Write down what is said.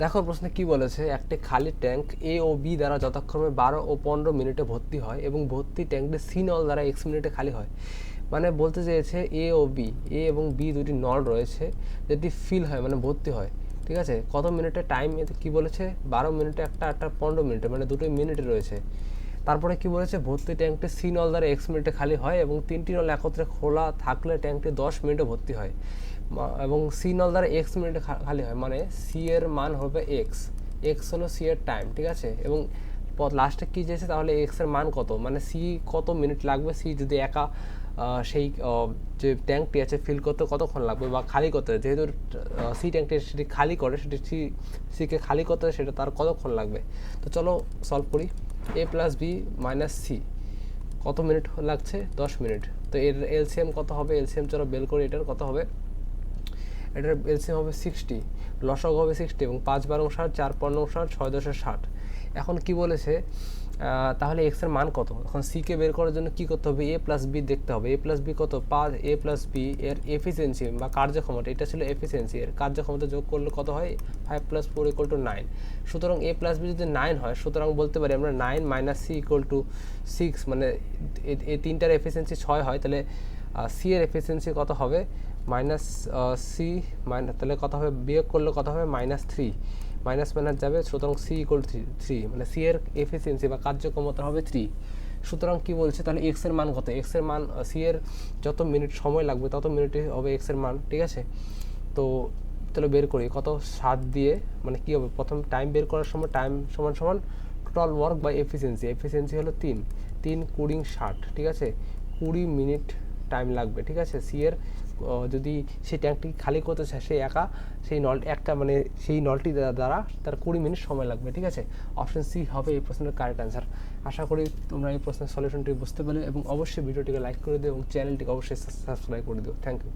দেখো প্রশ্নে কি বলেছে? একটি খালি ট্যাঙ্ক এ ও বি দ্বারা যথাক্রমে বারো ও পনেরো মিনিটে ভর্তি হয় এবং ভর্তি ট্যাঙ্কটি সি নল দ্বারা এক্স মিনিটে খালি হয়। মানে বলতে চেয়েছে এ ও বি এ এবং বি দুটি নল রয়েছে যেটি ফিল হয় মানে ভর্তি হয়। ঠিক আছে? কত মিনিটে টাইম এতে কী বলেছে? বারো মিনিটে একটা একটা পনেরো মিনিটে মানে দুটোই মিনিটে রয়েছে। তারপরে কি বলেছে? ভর্তি ট্যাঙ্কটি সি নল দ্বারা এক্স মিনিটে খালি হয় এবং তিনটি নল একত্রে খোলা থাকলে ট্যাঙ্কটি দশ মিনিটে ভর্তি হয়। এবং সি নল দ্বারা এক্স মিনিটে খালি হয় মানে সি এর মান হবে এক্স এক্স হলো সি এর টাইম ঠিক আছে? এবং লাস্টে কী চেয়েছে তাহলে এক্সের মান কত? মানে সি কত মিনিট লাগবে? সি যদি একা সেই যে ট্যাঙ্কটি আছে ফিল করতে কতক্ষণ লাগবে? বা খালি করতে যেহেতু সি ট্যাঙ্কটি সেটি খালি করে, সেটি সি সিকে খালি করতে সেটা তার কতক্ষণ লাগবে? তো চলো সলভ করি। A plus B minus C কত মিনিট লাগছে? দশ মিনিট। তো এর এলসিএম কত হবে? এলসিএম চলো বের করি, এটার কত হবে? এটার এলসিএম হবে সিক্সটি লসক হবে সিক্সটি এবং পাঁচ বারো ষাট চার পনেরো ষাট ছয় দশে ষাট। এখন কি বলেছে? তাহলে এক্সের মান কত? এখন সিকে বের করার জন্য কি করতে হবে? এ প্লাস বি দেখতে হবে। এ প্লাস বি কত? পাঁচ এ প্লাস বি এর এফিসিয়েন্সি বা কার্যক্ষমতা, এটা ছিল এফিসিয়েন্সি এর কার্যক্ষমতা যোগ করলে কত হয়? Five plus four equal to nine সুতরাং এ প্লাস বি যদি নাইন হয়, সুতরাং বলতে পারি আমরা nine minus C equal to six মানে এই তিনটার এফিসিয়েন্সি ছয় হয়, তাহলে সি এর এফিসিয়েন্সি কত হবে? মাইনাস সি মাইনাস তাহলে কত হবে, বিয়োগ করলে কত হবে মাইনাস থ্রি মাইনাস মাইনাস যাবে, সুতরাং সি ইকুয়াল থ্রি মানে সি এর এফিসিয়েন্সি বা কার্যক্ষমতা হবে থ্রি সুতরাং কি বলছে? তাহলে এক্সের মান কত? এক্সের মান সি এর যত মিনিট সময় লাগবে, তত মিনিটে হবে এক্সের মান, ঠিক আছে? তো তাহলে বের করি, কত? সাত দিয়ে মানে কি হবে? প্রথম টাইম বের করার সময় টাইম সমান সমান total work by efficiency efficiency হলো তিন। তিন কুড়ি ষাট, ঠিক আছে? কুড়ি মিনিট টাইম লাগবে, ঠিক আছে? সি যদি সেই ট্যাঙ্কটি খালি করতে চায়, সে একা, সেই নল, একটা মানে সেই নলটি দ্বারা দ্বারা তার কুড়ি মিনিট সময় লাগবে, ঠিক আছে? অপশন সি হবে এই প্রশ্নের কারেক্ট অ্যান্সার আশা করি তোমরা এই প্রশ্নের সলিউশনটি বুঝতে পারলে এবং অবশ্যই ভিডিওটিকে লাইক করে দিও এবং চ্যানেলটিকে অবশ্যই সাবস্ক্রাইব করে দিও। Thank you